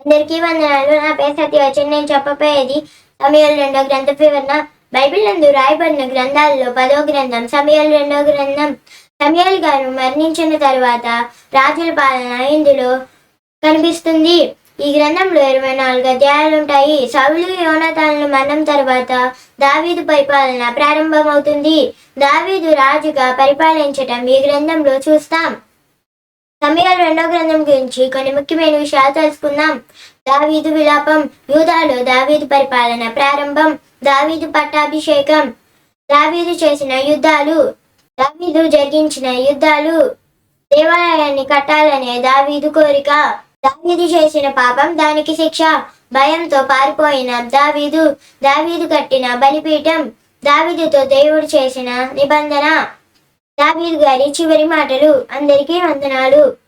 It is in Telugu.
అందరికీ వందనాలు. నా పేరు సత్యవచన్. నేను చెప్పబోయేది సమయాలు రెండో గ్రంథ వివరణ. బైబిల్ నందు రాయబడిన గ్రంథాలలో పదో గ్రంథం సమయాలు రెండో గ్రంథం. సమయాలు గారు మరణించిన తర్వాత రాజుల పాలన ఇందులో కనిపిస్తుంది. ఈ గ్రంథంలో ఇరవై నాలుగు అధ్యాయాలు ఉంటాయి. సౌలు యోనతాలను మరణం తర్వాత దావీదు పరిపాలన ప్రారంభమవుతుంది. దావీదు రాజుగా పరిపాలించటం ఈ గ్రంథంలో చూస్తాం. రెండో గ్రంథం గురించి కొన్ని ముఖ్యమైన విషయాలు తెలుసుకుందాం. దావీదు విలాపం యూదాలో దావీదు పరిపాలన ప్రారంభం దావీదు పట్టాభిషేకం దావీదు చేసిన యుద్ధాలు దావీదు జరిగించిన యుద్ధాలు దేవాలయాన్ని కట్టాలనే దావీదు కోరిక దావీదు చేసిన పాపం దానికి శిక్ష భయంతో పారిపోయిన దావీదు దావీదు కట్టిన బలిపీఠం దావీదుతో దేవుడు చేసిన నిబంధన. దావీదు గారి చివరి మాటలు అందరికీ వందనాలు.